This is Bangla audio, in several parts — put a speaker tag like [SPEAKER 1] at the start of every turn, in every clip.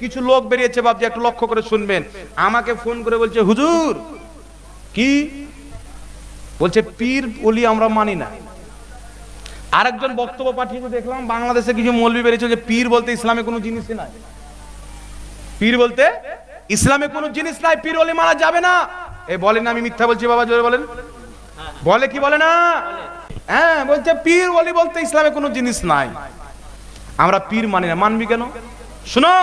[SPEAKER 1] কিছু লোক বেরিয়েছে বাবজি একটু লক্ষ্য করে শুনবেন। আমাকে ফোন করে বলছে, হুজুর, কি? বলছে, পীর বলি আমরা মানি না। আরেকজন বক্তব্য পাঠিয়েছে, দেখলাম বাংলাদেশে কিছু মৌলবি বেরিয়েছে, যে পীর বলতে ইসলামে কোনো জিনিসই নাই। পীর বলতে ইসলামে কোনো জিনিস নাই, পীর ওলি মানা যাবে না। এই বলেন আমি মিথ্যা বলছি, বাবা, জোরে বলেন। বলে কি, বলে না? হ্যাঁ বলছে, পীর ওলি বলতে ইসলামে কোনো জিনিস নাই। আমরা পীর মানি না, মানবি কেন? শুনো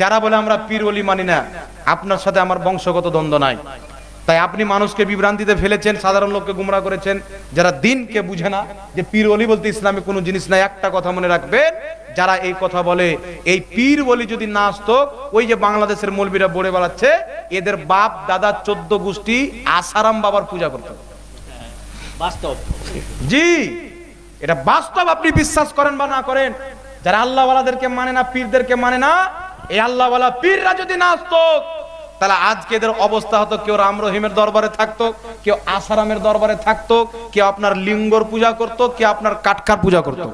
[SPEAKER 1] যারা বলে আমরা পীর ওলি মানি না আপনার সাথে আমার বংশগত দ্বন্দ্ব নাই। তাই আপনি মানুষকে বিভ্রান্তিতে ফেলেছেন সাধারণ লোককে গুমরা করেছেন যারা দিনকে বুঝে না যে পীর ওলি বলতে ইসলামে কোনো জিনিস নাই একটা কথা মনে রাখবেন যারা এই কথা বলে এই পীর বলি যদি না আসতো ওই যে বাংলাদেশের মৌলবীরা বড়ে বেড়াচ্ছে এদের বাপ দাদা চোদ্দ গোষ্ঠী আসারাম বাবার পূজা করতো।
[SPEAKER 2] বাস্তব।
[SPEAKER 1] জি এটা বাস্তব আপনি বিশ্বাস করেন বা না করেন যারা আল্লাহওয়ালাদেরকে মানে না পীরদেরকে মানে না এই আল্লাহওয়ালা পীররা যদি না আসতো তাহলে আজকে এদের অবস্থা হতো কেউ রাম রহিমের দরবারে থাকতো কেউ আসারামের দরবারে থাকতো কেউ আপনার লিঙ্গর পূজা করতো কেউ আপনার কাটকার পূজা করতো।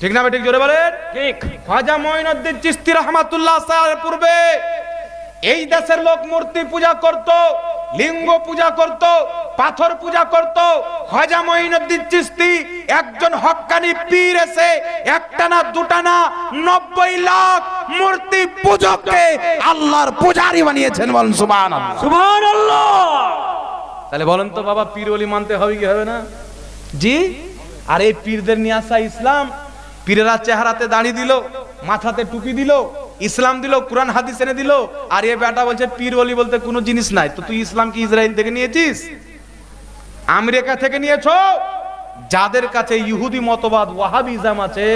[SPEAKER 1] ঠিক না ঠিক জোরে বলেন?
[SPEAKER 2] ঠিক।
[SPEAKER 1] খাজা মঈনুদ্দিন চিস্তি রহমাতুল্লাহ সাহেবের পূর্বে এই দেশের লোক মূর্তি পূজা করত লিঙ্গ পূজা করত পাথর পূজা করত। খাজা মঈনুদ্দিন চিস্তি একজন হক্কানি পীর এসে একটা না দুটা না নব্বই লাখ মূর্তি পূজককে আল্লাহর পূজারি বানিয়েছেন বলেন, সুবহানাল্লাহ।
[SPEAKER 2] সুবহানাল্লাহ।
[SPEAKER 1] তাহলে বলেন তো, বাবা পীর ওলি মানতে হবে কি হবে না? জি? আর এই পীরদের নিয়ে আসা ইসলাম, পীরেরা চেহারাতে দাঁড়িয়ে দিল, মাথাতে টুপি দিল, ইসলাম দিল, কোরআন, হাদিস এনে দিল, আর এ বেটা বলছে পীর ওলি বলতে কোনো জিনিস নাই। তো তুই ইসলাম কি ইসরায়েল থেকে নিয়েছিস? আমেরিকা থেকে নিয়েছো? যাদের কাছে ইহুদি মতবাদ ওয়াহাবিজম আছে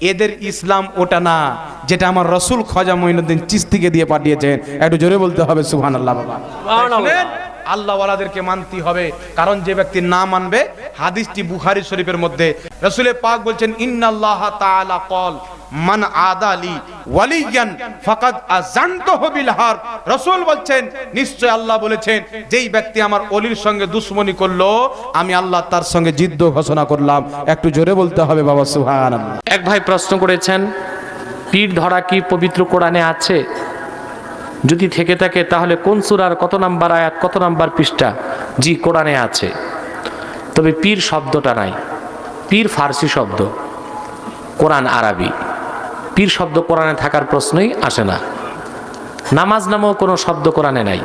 [SPEAKER 1] এদের ইসলাম ওটা না যেটা আমার রসুল খজা মহিনুদ্দিন চিস্তিকে দিয়ে পাঠিয়েছেন। একটু জোরে বলতে হবে সুবহানাল্লাহ বাবা।
[SPEAKER 2] সুবহানাল্লাহ।
[SPEAKER 1] শুনেন, আল্লাহওয়ালাদেরকে মানতে হবে কারণ যে ব্যক্তি না মানবে হাদিসটি বুখারি শরীফের মধ্যে। রসুলে পাক বলছেন ইন্নাল্লাহ তাআলা কল। মান আদালি ওয়ালিয়ান ফাকাদ আযানতুহু বিল হারব রাসূল বলছেন, নিশ্চয় আল্লাহ বলেছেন, যেই ব্যক্তি আমার অলির সঙ্গে দুশমনি করল, আমি আল্লাহ তার সঙ্গে যুদ্ধ ঘোষণা করলাম। একটু জোরে বলতে হবে বাবা, সুবহানাল্লাহ।
[SPEAKER 3] এক ভাই প্রশ্ন করেছেন, পীর ধরা কি পবিত্র কোরআনে আছে? যদি থেকে থাকে, তাহলে কোন সূরার কত নাম্বার আয়াত, কত নাম্বার পৃষ্ঠা? জি, কোরআনে আছে। তবে পীর শব্দটা নাই। পীর ফার্সি শব্দ, কোরআন আরবি। পীর শব্দ কোরআনে থাকার প্রশ্নই আসে না। নামাজ নামেও কোনো শব্দ কোরআনে নাই।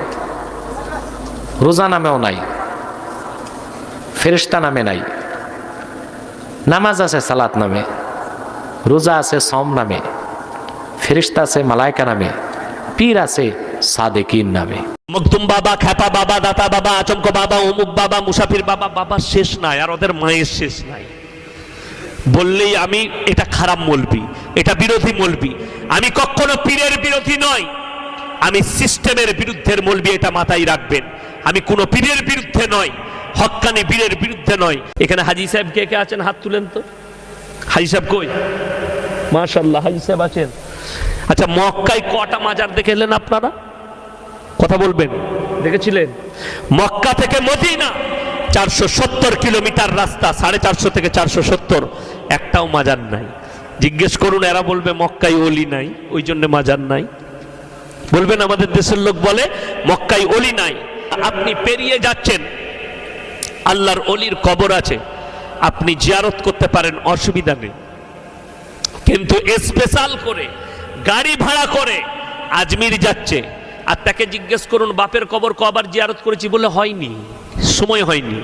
[SPEAKER 3] রোজা নামেও নাই। ফেরেশতা নামে নাই। নামাজ আছে সালাত নামে। রোজা আছে সম নামে। ফেরিস্তা আছে মালায়কা নামে। পীর আছে সাদেকিন নামে।
[SPEAKER 4] মকদুম বাবা, খ্যাপা বাবা, দাতা বাবা, আচমক বাবা, অমুক বাবা, মুসাফির বাবা বাবা শেষ নাই আর ওদের মায়ের শেষ নাই। বললেই আমি এটা খারাপ মলবি এটা বিরোধী মলবি। আমি কখনো পীরের বিরোধী নয় আমি সিস্টেমের বিরুদ্ধের মলবি এটা মাথায় রাখবেন। আমি কোনো পীরের বিরুদ্ধে নয় হক্কানি পীরের বিরুদ্ধে নয় এখানে হাজি সাহেব কে কে আছেন? হাত তুলেন তো। হাজি সাহেব কই? মাশাল্লাহ হাজি সাহেব আছেন। আচ্ছা মক্কায় কটা মাজার দেখে এলেন আপনারা? কথা বলবেন। দেখেছিলেন? মক্কা থেকে মদিনা। চারশো সত্তর কিলোমিটার রাস্তা, সাড়ে চারশো থেকে চারশো সত্তর। একটাও মাজার নাই। জিজ্ঞেস করুন, এরা বলবে মক্কাই অলি নাই, ওই জন্য মাজার নাই। বলবেন, আমাদের দেশের লোক বলে মক্কাই অলি নাই। আপনি পেরিয়ে যাচ্ছেন, আল্লাহর অলির কবর আছে, আপনি জিয়ারত করতে পারেন, অসুবিধা নেই। কিন্তু স্পেশাল করে, গাড়ি ভাড়া করে, আজমির যাচ্ছে। আর তাকে জিজ্ঞেস করুন বাপের কবর কবার জিয়ারত করেছি বলে হয়নি সময় হয়নি।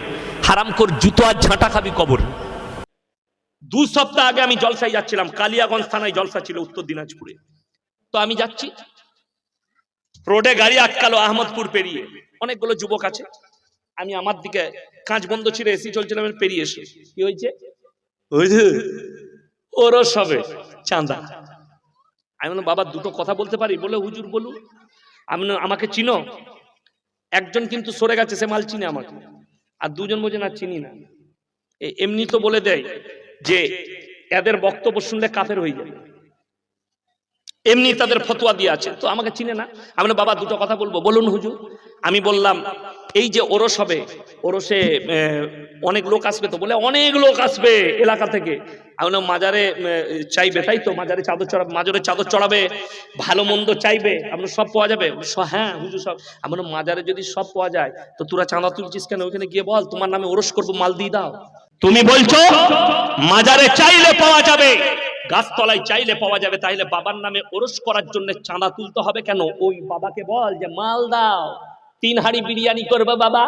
[SPEAKER 4] হারাম কর জুতো আর ঝাঁটা খাবি কবর। দু সপ্তাহ আগে আমি জলসায় যাচ্ছিলাম কালিয়াগঞ্জ থানায় জলসা ছিল উত্তর দিনাজপুরে। তো আমি যাচ্ছি। রোডে গাড়ি আটকালো আহমদপুর পেরিয়ে। অনেকগুলো যুবক আছে। আমি আমার দিকে কাঁচ বন্ধ ছিল এসি চলছিলাম পেরিয়ে এসে। কি হয়েছে? ওরও সবে চাঁদা। আমি বললাম বাবা দুটো কথা বলতে পারি? বলে হুজুর বলুন। আমি আমাকে চিনো? একজন কিন্তু সরে গেছে, সে মাল চিনে আমাকে। আর দুজন বোঝে না, চিনি না। এমনি তো বলে দেয় যে এদের বক্তব্য শুনলে কাফের হয়ে যাবে। এমনি তাদের ফতোয়া দিয়ে আছে। তো আমাকে চিনে না। আমি বাবা দুটো কথা বলব। বলুন হুজুর আমি বললাম এই যে ওরস হবে ওরসে অনেক লোক আসবে তো? বলে অনেক লোক আসবে এলাকা থেকে। মাজারে চাইবে তাই তো? মাজারে চাদর চড়াবে মাজারে চাদর চড়াবে ভালো মন্দ চাইবে আপনার সব পাওয়া যাবে? হ্যাঁ হুজুর সব। আমি বললাম, মাজারে যদি সব পাওয়া যায় তো তোরা চাঁদা তুলছিস কেন? ওইখানে গিয়ে বল তোমার নামে ওরস করব মাল দিয়ে দাও। তুমি বলছো মাজারে চাইলে পাওয়া যাবে গাছতলায় চাইলে পাওয়া যাবে তাইলে বাবার নামে ওরস করার জন্য চাঁদা তুলতে হবে কেন? ওই বাবাকে বল যে মাল দাও। তিন হাড়ি বিরিয়ানি করবে বাবা।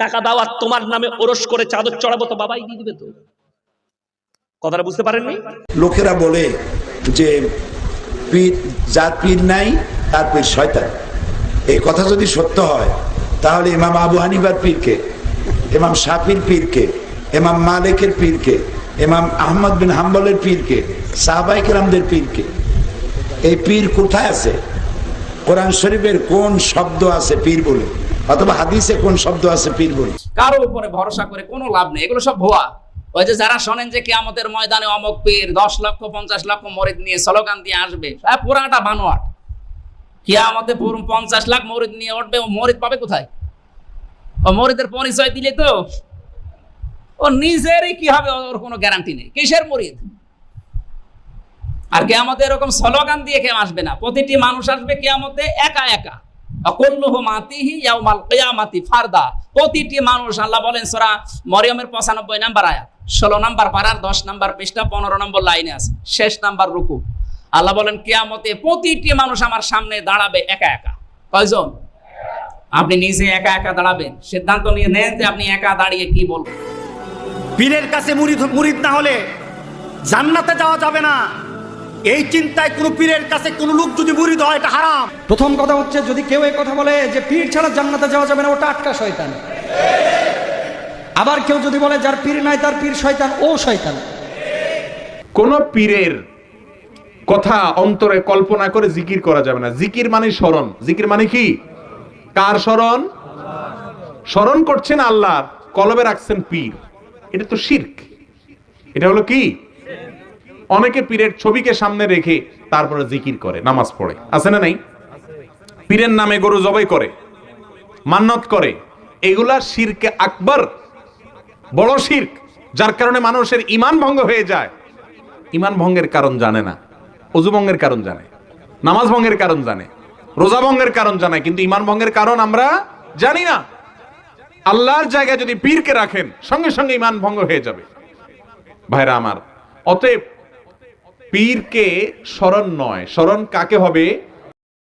[SPEAKER 4] টাকা দাও আর তোমার নামে ওরস করে চাদর চড়াবো তো বাবাই দিয়ে দিবে তো। কথাটা বুঝতে পারেননি?
[SPEAKER 5] লোকেরা বলে যে পীর, যার পীর নাই, তার পীর শয়তান। এই কথা যদি সত্য হয়, তাহলে ইমাম আবু হানিফার পীরকে, ইমাম শাফির পীরকে, ইমাম মালিকের পীরকে, ইমাম আহমদ বিন হাম্বলের পীরকে, সাহবাই কেরামদের পীরকে, এই পীর কোথায় আছে? কোরআন শরীফের কোন শব্দ আছে পীর বলে? অথবা হাদিসে কোন শব্দ আছে পীর বলে?
[SPEAKER 6] কারও উপরে ভরসা করে কোনো লাভ নেই। এগুলো সব ভুয়া। ওই যে যারা শোনেন যে কেয়ামতের ময়দানে অমক পীর, দশ লক্ষ, পঞ্চাশ লক্ষ মরিদ নিয়ে স্লোগান দিয়ে আসবে পুরাটা বানোয়াট। কেয়ামতে পঞ্চাশ লাখ মরিদ নিয়ে উঠবে মরিদ পাবে কোথায়? ও মরিদের পরিচয় দিলে তো ও নিজেরই কি হবে, ওর কোনো গ্যারান্টি নেই। কিসের মরিদ? আর কেয়ামতে এরকম স্লোগান দিয়ে কেউ আসবে না। প্রতিটি মানুষ আসবে কেয়ামতে একা একা। প্রতিটি মানুষ, আল্লাহ বলেন সূরা মরিয়মের 95 নাম্বার আয়াত। 16 নাম্বার পারার 10 নাম্বার পৃষ্ঠা 15 নম্বর লাইনে আছে। শেষ নাম্বার রুকু। আল্লাহ বলেন, কিয়ামতে প্রতিটি মানুষ আমার সামনে দাঁড়াবে একা একা। কয়জন? আপনি নিজে একা একা দাঁড়াবেন। সিদ্ধান্ত নিয়ে নেন যে আপনি একা দাঁড়িয়ে কি বলবেন।
[SPEAKER 2] পীরের কাছে মুরিদ না হলে জান্নাতে যাওয়া যাবে না। এই চিন্তায় কোনো পীরের কাছে কোনো লোক যদি মুরিদ হয় এটা হারাম।
[SPEAKER 7] প্রথম কথা হচ্ছে যদি কেউ এই কথা বলে যে পীর ছাড়া জান্নাতে যাওয়া যাবে না ওটা আটকা শয়তান। আবার কেউ যদি বলে যার পীর নাই তার পীর শয়তান ও শয়তান।
[SPEAKER 8] কোন পীরের কথা অন্তরে কল্পনা করে জিকির করা যাবে না। জিকির মানে স্মরণ। জিকির মানে কি? কার স্মরণ? স্মরণ করছেন আল্লাহ কলবে রাখছেন পীর। এটা তো শির্ক। এটা হলো কি? অনেকে পীরের ছবিকে সামনে রেখে তারপরে জিকির করে, নামাজ পড়ে। আছে না নাই? পীরের নামে গরু জবাই করে, মান্নত করে। এগুলা শিরকে আকবর বড় শির্ক, যার কারণে মানুষের ইমান ভঙ্গ হয়ে যায়। ইমান ভঙ্গের কারণ জানে না অজু ভঙ্গের কারণ জানে, নামাজ ভঙ্গের কারণ জানে, রোজা ভঙ্গের কারণ জানে, কিন্তু ইমান ভঙ্গের কারণ আমরা জানি না। আল্লাহর জায়গায় যদি পীরকে রাখেন, সঙ্গে সঙ্গে ইমান ভঙ্গ হয়ে যাবে। ভাইরা আমার, অতএব পীরকে স্মরণ নয়। স্মরণ কাকে হবে?